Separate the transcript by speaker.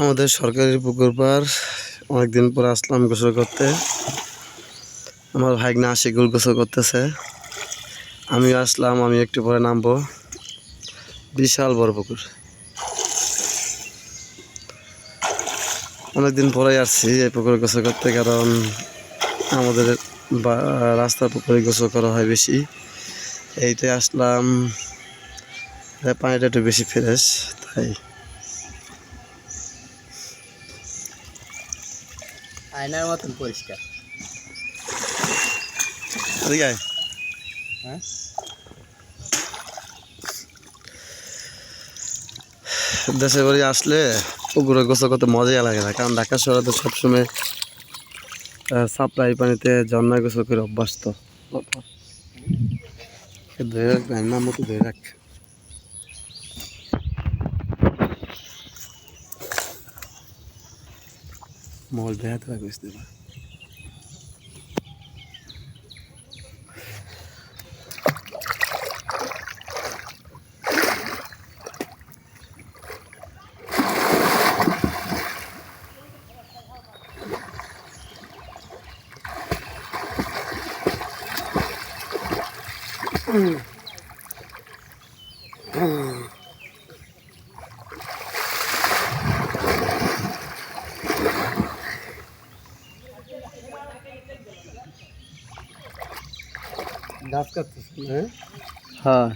Speaker 1: আমাদের সরকারি পুকুর পার অনেকদিন পর আসলাম গোসল করতে। আমার ভাইগনা আশিকুল গোসল করতেছে। আমি আসলাম, আমি একটু পরে নামবো। বিশাল বড় পুকুর। অনেকদিন পরেই আসছি এই পুকুরে গোসল করতে, কারণ আমাদের রাস্তার পুকুরে গোসল করা হয় বেশি। এইটাই আসলাম। পানিটা একটু বেশি ফ্রেশ, তাই।
Speaker 2: আয়নার মতন পরিষ্কার। হ্যাঁ?
Speaker 1: দেশের বাড়ি আসলে পুকুরে গোসল করতে মজাই লাগে না কারণ ঢাকা শহরে তো সবসময় সাপ্লাই পানিতে ঝর্ণায় গোসল করে অভ্যাস তো ধরে রাখ নাম মতো ধরে রাখ। Mol beata eh,
Speaker 2: questo qua.
Speaker 1: Mm. Mm.
Speaker 2: हाँ।